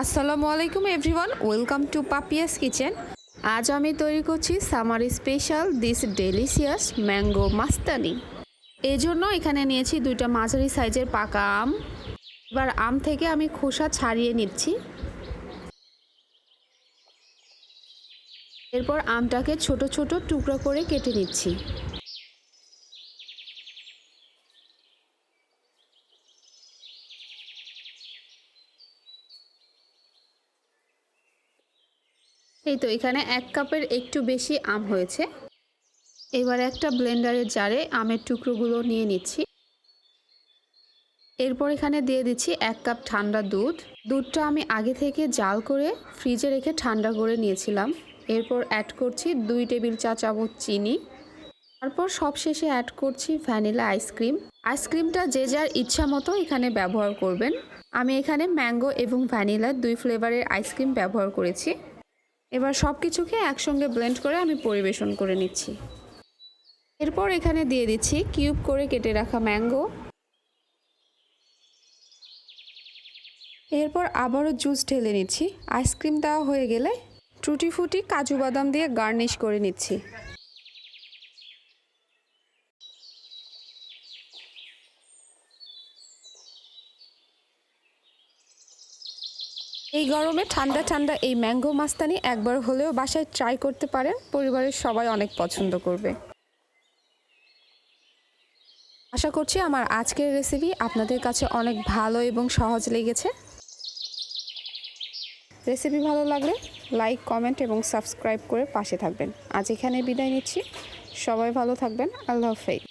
আসসালামু আলাইকুম, everyone. Welcome to Papiya's kitchen. আজ আমি তৈরি করছি summer special this delicious mango mastani. এই জন্য এখানে নিয়েছি দুইটা মাঝারি সাইজের পাকা আম। এবার আম থেকে আমি খোসা ছাড়িয়ে নিচ্ছি। এরপর আমটাকে ছোট ছোট টুকরো করে কেটে নিচ্ছি। এই তো এখানে এক কাপের একটু বেশি আম হয়েছে। এবার একটা ব্লেন্ডারের জারে আমের টুকরোগুলো নিয়ে নিচ্ছি। এরপর এখানে দিয়ে দিচ্ছি এক কাপ ঠান্ডা দুধ। দুধটা আমি আগে থেকে জাল করে ফ্রিজে রেখে ঠান্ডা করে নিয়েছিলাম। এরপর অ্যাড করছি দুই টেবিল চা চামচ চিনি। তারপর সবশেষে অ্যাড করছি ভ্যানিলা আইসক্রিম আইসক্রিমটা যে যার ইচ্ছা মতো এখানে ব্যবহার করবেন। আমি এখানে ম্যাঙ্গো এবং ভ্যানিলা দুই ফ্লেভারের আইসক্রিম ব্যবহার করেছি। এবার সব কিছুকে একসঙ্গে ব্লেন্ড করে আমি পরিবেশন করে নিচ্ছি। এরপর এখানে দিয়ে দিচ্ছি কিউব করে কেটে রাখা ম্যাঙ্গো এরপর আবারও জুস ঢেলে নিচ্ছি। আইসক্রিম দেওয়া হয়ে গেলে টুটি ফুটি কাজু বাদাম দিয়ে গার্নিশ করে নিচ্ছি। এই গরমে ঠান্ডা ঠান্ডা এই ম্যাঙ্গো মাস্তানি একবার হলেও বাসায় ট্রাই করতে পারেন। পরিবারের সবাই অনেক পছন্দ করবে। আশা করছি আমার আজকের রেসিপি আপনাদের কাছে অনেক ভালো এবং সহজ লেগেছে। রেসিপি ভালো লাগলে লাইক কমেন্ট এবং সাবস্ক্রাইব করে পাশে থাকবেন। আজ এখানে বিদায় নিচ্ছি। সবাই ভালো থাকবেন। আল্লাহ হাফেজ।